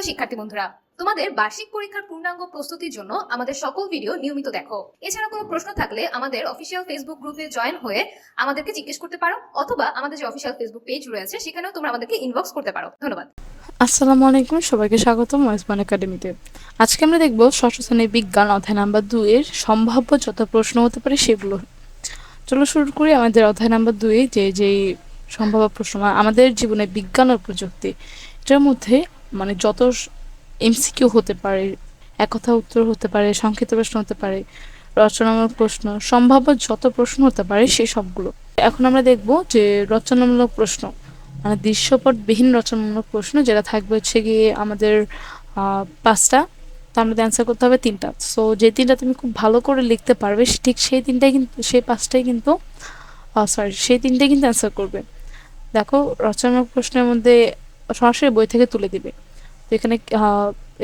প্রিয় শিক্ষার্থী বন্ধুরা, তোমাদের বার্ষিক পরীক্ষার পূর্ণাঙ্গ প্রস্তুতির জন্য আমাদের সকল ভিডিও নিয়মিত দেখো। এছাড়া কোনো প্রশ্ন থাকলে আমাদের অফিসিয়াল ফেসবুক গ্রুপে জয়েন হয়ে আমাদেরকে জিজ্ঞেস করতে পারো, অথবা আমাদের যে অফিসিয়াল ফেসবুক পেজ রয়েছে, সেখানেও তোমরা আমাদেরকে ইনবক্স করতে পারো। ধন্যবাদ। আসসালামু আলাইকুম, সবাইকে স্বাগতম ওয়েসবান একাডেমিতে আজকে আমরা দেখব ষষ্ঠ শ্রেণির বিজ্ঞান অধ্যায় নাম্বার দুই এর সম্ভাব্য যত প্রশ্ন হতে পারে সেগুলো। চলো শুরু করি আমাদের অধ্যায় নাম্বার দুই যে যেই সম্ভাব্য প্রশ্ন, আমাদের জীবনে বিজ্ঞান ও প্রযুক্তি। এটার মধ্যে মানে যত এমসিকিউ হতে পারে এক কথা উত্তর হতে পারে, সংক্ষিপ্ত প্রশ্ন হতে পারে, রচনামূলক প্রশ্ন, সম্ভাব্য যত প্রশ্ন হতে পারে সেই সবগুলো। এখন আমরা দেখব যে রচনামূলক প্রশ্ন মানে দৃশ্যপটবিহীন রচনামূলক প্রশ্ন যেটা থাকবে হচ্ছে গিয়ে আমাদের পাঁচটা তার আমাদের অ্যান্সার করতে হবে তিনটা। সো যে তিনটা তুমি খুব ভালো করে লিখতে পারবে ঠিক সেই তিনটাই কিন্তু সেই পাঁচটাই কিন্তু সরি সেই তিনটাই কিন্তু অ্যান্সার করবে। দেখো, রচনামূলক প্রশ্নের মধ্যে সরাসরি বই থেকে তুলে দিবে। তো এখানে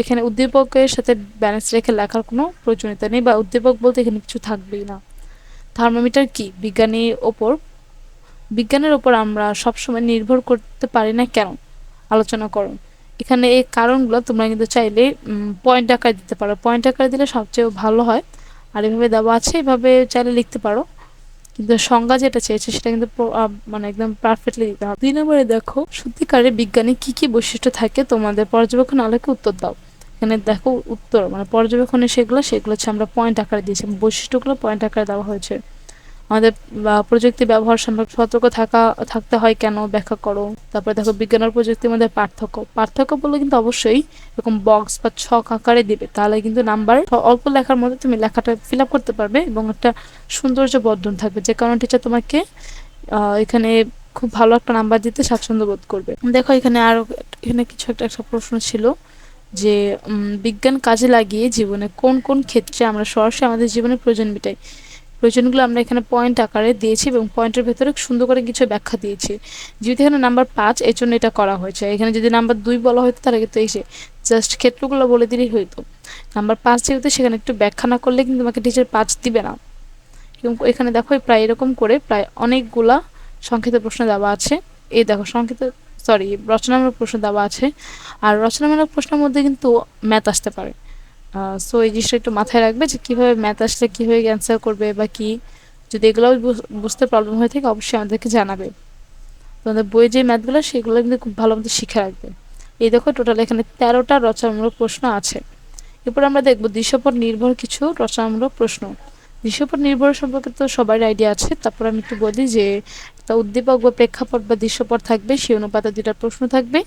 এখানে উদ্দীপকের সাথে ব্যালেন্স রেখে লেখার কোনো প্রয়োজনীয়তা নেই বা উদ্দীপক বলতে এখানে কিছু থাকবেই না। থার্মোমিটার কি? বিজ্ঞানীর ওপর, বিজ্ঞানের ওপর আমরা সবসময় নির্ভর করতে পারি না কেন? আলোচনা করো। এখানে এই কারণগুলো তোমরা কিন্তু চাইলে পয়েন্ট আকারে দিতে পারো। পয়েন্ট আকারে দিলে সবচেয়ে ভালো হয়। আর এভাবে দেওয়া আছে, এভাবে চাইলে লিখতে পারো। কিন্তু সংজ্ঞা যেটা চেয়েছে সেটা কিন্তু মানে একদম পারফেক্টলি দিতে হবে। দুই নম্বরে দেখো, সত্যিকারের বিজ্ঞানে কি কি বৈশিষ্ট্য থাকে তোমাদের পর্যবেক্ষণ আলোকে উত্তর দাও। এখানে দেখো উত্তর মানে পর্যবেক্ষণে সেগুলো সেগুলো হচ্ছে আমরা পয়েন্ট আকারে দিয়েছি বৈশিষ্ট্যগুলো পয়েন্ট আকারে দেওয়া হয়েছে। আমাদের প্রযুক্তি ব্যবহার সম্পর্কে সতর্ক থাকা, থাকতে হয় কেন? ব্যাখ্যা করো। তারপরে দেখো, বিজ্ঞান আর প্রযুক্তির মধ্যে পার্থক্য। পার্থক্য বললে কিন্তু অবশ্যই এরকম বক্স বা ছক আকারে দিবে। তাহলে কিন্তু নাম্বার অল্প লেখার মধ্যে তুমি লেখাটা ফিল আপ করতে পারবে এবং একটা সৌন্দর্য বর্ধন থাকবে। যে কারণে টিচার তোমাকে এখানে খুব ভালো একটা নাম্বার দিতে স্বাচ্ছন্দ্য বোধ করবে। দেখো, এখানে আরও এখানে কিছু একটা একটা প্রশ্ন ছিল যে বিজ্ঞান কাজে লাগিয়ে জীবনে কোন কোন ক্ষেত্রে আমরা সরাসরি আমাদের জীবনে প্রয়োজন মেটাই? প্রয়োজনগুলো আমরা এখানে পয়েন্ট আকারে দিয়েছি এবং পয়েন্টের ভেতরে সুন্দর করে কিছু ব্যাখ্যা দিয়েছি। যেহেতু এখানে নাম্বার পাঁচ এর জন্য এটা করা হয়েছে। এখানে যদি নাম্বার দুই বলা হতো, তাহলে কিন্তু এসে জাস্ট ক্ষেত্রগুলো বলে দিলেই হইতো। নাম্বার পাঁচ যেহেতু, সেখানে একটু ব্যাখ্যা না করলে কিন্তু তোমাকে টিচার পাঁচ দিবে না। এবং এখানে দেখো প্রায় এরকম করে প্রায় অনেকগুলা সংক্ষিপ্ত প্রশ্ন দেওয়া আছে। এই দেখো, সংক্ষিপ্ত সরি রচনামূলক প্রশ্ন দেওয়া আছে। আর রচনামূলক প্রশ্নের মধ্যে কিন্তু ম্যাথ আসতে পারে। সো এই জিনিসটা একটু মাথায় রাখবে যে কীভাবে ম্যাথ আসলে কীভাবে অ্যান্সার করবে বা কি। যদি এগুলো বুঝতে প্রবলেম হয়ে থাকে, অবশ্যই আমাদেরকে জানাবে। তোমাদের বইয়ে যে ম্যাথগুলো সেগুলো কিন্তু খুব ভালো মতো শিখে রাখবে। এই দেখো টোটাল এখানে তেরোটা রচনামূলক প্রশ্ন আছে। এরপর আমরা দেখব দৃশ্যপট নির্ভর কিছু রচনামূলক প্রশ্ন। দৃশ্যপট নির্ভর সম্পর্কে তো সবার আইডিয়া আছে। তারপর আমি একটু বলি যে একটা উদ্দীপক বা প্রেক্ষাপট বা দৃশ্যপট থাকবে, সেই অনুপাতে দুইটা প্রশ্ন থাকবে।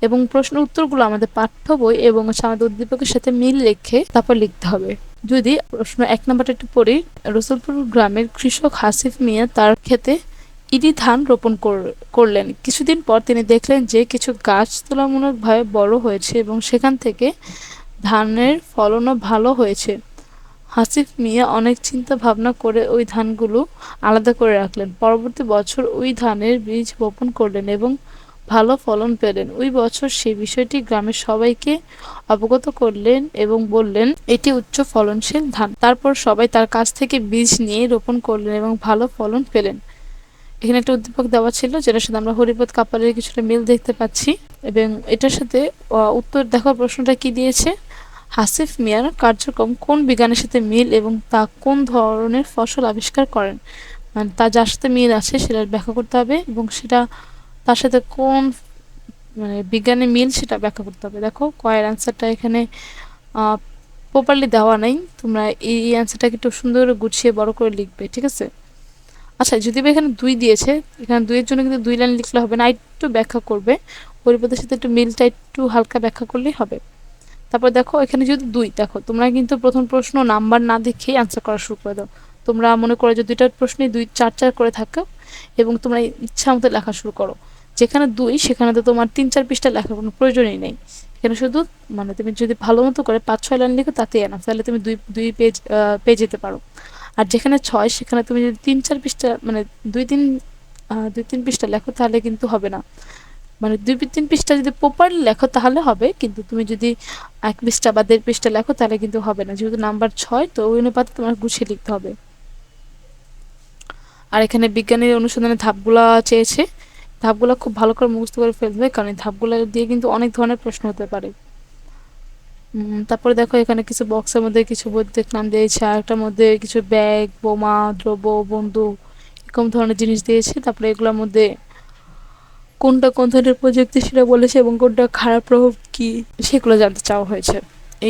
এবং প্রশ্ন উত্তরগুলো আমাদের পাঠ্য বই এবং আমাদের উদ্দীপকের সাথে মিল রেখে তারপর লিখতে হবে। যদি প্রশ্ন এক নম্বরটা একটু পড়ি, রসুলপুর গ্রামের কৃষক হাসিফ মিয়া তার ক্ষেতে ইডি ধান রোপণ কর- করলেন। কিছুদিন পর তিনি দেখলেন যে কিছু গাছ তুলনামূলকভাবে বড় হয়েছে এবং সেখান থেকে ধানের ফলনও ভালো হয়েছে। হাসিফ মিয়া অনেক চিন্তা ভাবনা করে ওই ধানগুলো আলাদা করে রাখলেন। পরবর্তী বছর ওই ধানের বীজ বপন করলেন এবং ভালো ফলন পেলেন। ওই বছর সেই বিষয়টি গ্রামের সবাইকে অবগত করলেন এবং বললেন, এটি উচ্চ ফলনশীল ধান। তারপর সবাই তার কাছ থেকে বীজ নিয়ে রোপণ করলেন এবং ভালো ফলন পেলেন। এখানে একটা উদ্দীপক দেওয়া ছিল, যেটার সাথে আমরা হরিপদ কাপালের কিছুটা মিল দেখতে পাচ্ছি এবং এটার সাথে উত্তর দেখো প্রশ্নটা কি দিয়েছে? হাসিফ মিয়ার কার্যক্রম কোন বিজ্ঞানের সাথে মিল এবং তা কোন ধরনের ফসল আবিষ্কার করেন? মানে তা যার সাথে মিল আছে সেটা ব্যাখ্যা করতে হবে এবং সেটা তার সাথে কোন মানে বিজ্ঞানের মিল সেটা ব্যাখ্যা করতে হবে। দেখো, কয়ের অ্যান্সারটা এখানে প্রপারলি দেওয়া নাই। তোমরা এই অ্যান্সারটাকে একটু সুন্দর করে গুছিয়ে বড় করে লিখবে, ঠিক আছে? আচ্ছা যদি বা এখানে দুই দিয়েছে, এখানে দুইয়ের জন্য কিন্তু দুই লাইন লিখলে হবে না একটু ব্যাখ্যা করবে। পরিপদের সাথে একটু মিলটা একটু হালকা ব্যাখ্যা করলেই হবে। তারপর দেখো, এখানে যদি দুই, দেখো, তোমরা কিন্তু প্রথম প্রশ্ন নাম্বার না দেখেই আনসার করা শুরু করে দাও। তোমরা মনে করো যে দুইটার প্রশ্নে দুই, চার চার করে থাকো এবং তোমরা ইচ্ছা মতো লেখা শুরু করো। যেখানে দুই, সেখানে তো তোমার তিন, চার পৃষ্ঠা লেখার কোনো প্রয়োজনই নেই। এখানে শুধু মানে তুমি যদি ভালো মতো করে পাঁচ, ছয় লাইন লিখো তাতে এনাফ তাহলে তুমি দুই দুই পেজ পেয়ে যেতে পারো। আর যেখানে ছয়, সেখানে তুমি যদি তিন, চার পৃষ্ঠা মানে দুই, তিন দুই, তিন পৃষ্ঠা লেখো, তাহলে কিন্তু হবে না। মানে দুই তিন পৃষ্ঠা যদি প্রপারলি লেখো তাহলে হবে, কিন্তু তুমি যদি এক পৃষ্ঠা বা দেড় পৃষ্ঠা লেখো তাহলে কিন্তু হবে না। যেহেতু নাম্বার ছয়, তো ওই অনুপাতে তোমার গুছিয়ে লিখতে হবে। আর এখানে বিজ্ঞানের অনুসন্ধানের ধাপগুলা চেয়েছে। ধাপগুলো খুব ভালো করে মুখস্থ করে ফেলবে, কারণ এই ধাপগুলো দিয়ে কিন্তু অনেক ধরনের প্রশ্ন হতে পারে। তারপরে দেখো এখানে কিছু বক্সের মধ্যে কিছু বৈদ্যুতিক নাম দিয়েছে, আর একটার মধ্যে কিছু ব্যাগ, বোমা, দ্রব্য বন্ধু এরকম ধরনের জিনিস দিয়েছে। তারপরে এগুলোর মধ্যে কোনটা কোন ধরনের প্রযুক্তি সেটা বলেছে এবং কোনটা খারাপ প্রভাব কি? সেগুলো জানতে চাওয়া হয়েছে।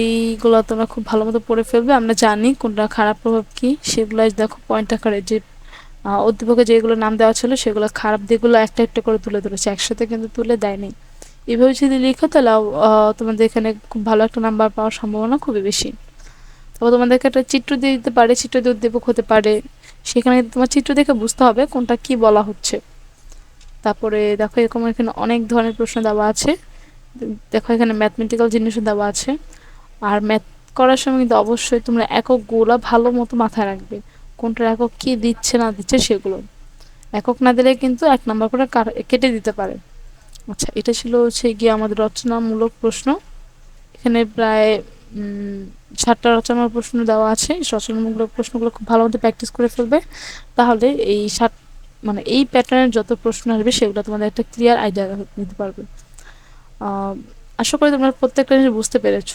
এইগুলো তোমরা খুব ভালো মতো পড়ে ফেলবে, আমরা জানি কোনটা খারাপ প্রভাব কি সেগুলো দেখো পয়েন্ট আকারে যে অধ্যাপকের যেগুলো নাম দেওয়া ছিল সেগুলো খারাপ দিকগুলো একটা একটা করে তুলে ধরেছে, একসাথে কিন্তু তুলে দেয়নি। এভাবে যদি লিখো তাহলে তোমাদের এখানে খুব ভালো একটা নাম্বার পাওয়ার সম্ভাবনা খুবই বেশি। তারপর তোমাদেরকে একটা চিত্র দিয়ে দিতে পারে, চিত্র দিয়ে উদ্দীপক হতে পারে, সেখানে তোমার চিত্র দেখে বুঝতে হবে কোনটা কি বলা হচ্ছে। তারপরে দেখো এরকম এখানে অনেক ধরনের প্রশ্ন দেওয়া আছে। দেখো এখানে ম্যাথমেটিক্যাল জিনিসও দেওয়া আছে। আর ম্যাথ করার সময় কিন্তু অবশ্যই তোমরা এককগুলো ভালো মতো মাথায় রাখবে। কোনটার একক কি দিচ্ছে না দিচ্ছে সেগুলো। একক না দিলে কিন্তু এক নাম্বার করে কেটে দিতে পারে। আচ্ছা এটা ছিল হচ্ছে গিয়ে আমাদের রচনামূলক প্রশ্ন। এখানে প্রায় ষাটটা রচনার প্রশ্ন দেওয়া আছে। রচনামূলক প্রশ্নগুলো খুব ভালো মতো প্র্যাকটিস করে ফেলবে। তাহলে এই ষাট মানে এই প্যাটার্নের যত প্রশ্ন আসবে, সেগুলো তোমাদের একটা ক্লিয়ার আইডিয়া নিতে পারবে। আশা করি তোমরা প্রত্যেকটা জিনিস বুঝতে পেরেছ।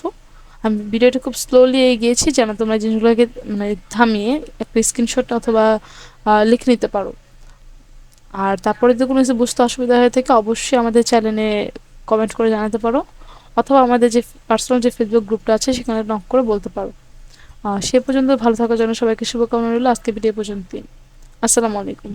আমি ভিডিওটা খুব স্লোলি এগিয়েছি যেন তোমরা জিনিসগুলোকে মানে থামিয়ে একটা স্ক্রিনশট অথবা লিখে নিতে পারো। আর তারপরে যদি কোনো কিছু বুঝতে অসুবিধা হয়ে থাকে, অবশ্যই আমাদের চ্যানেলে কমেন্ট করে জানাতে পারো। অথবা আমাদের যে পার্সোনাল যে ফেসবুক গ্রুপটা আছে, সেখানে নক করে বলতে পারো। সে পর্যন্ত ভালো থাকার জন্য সবাইকে শুভকামনা রইল। আজকে ভিডিও পর্যন্তই। আসসালামু আলাইকুম।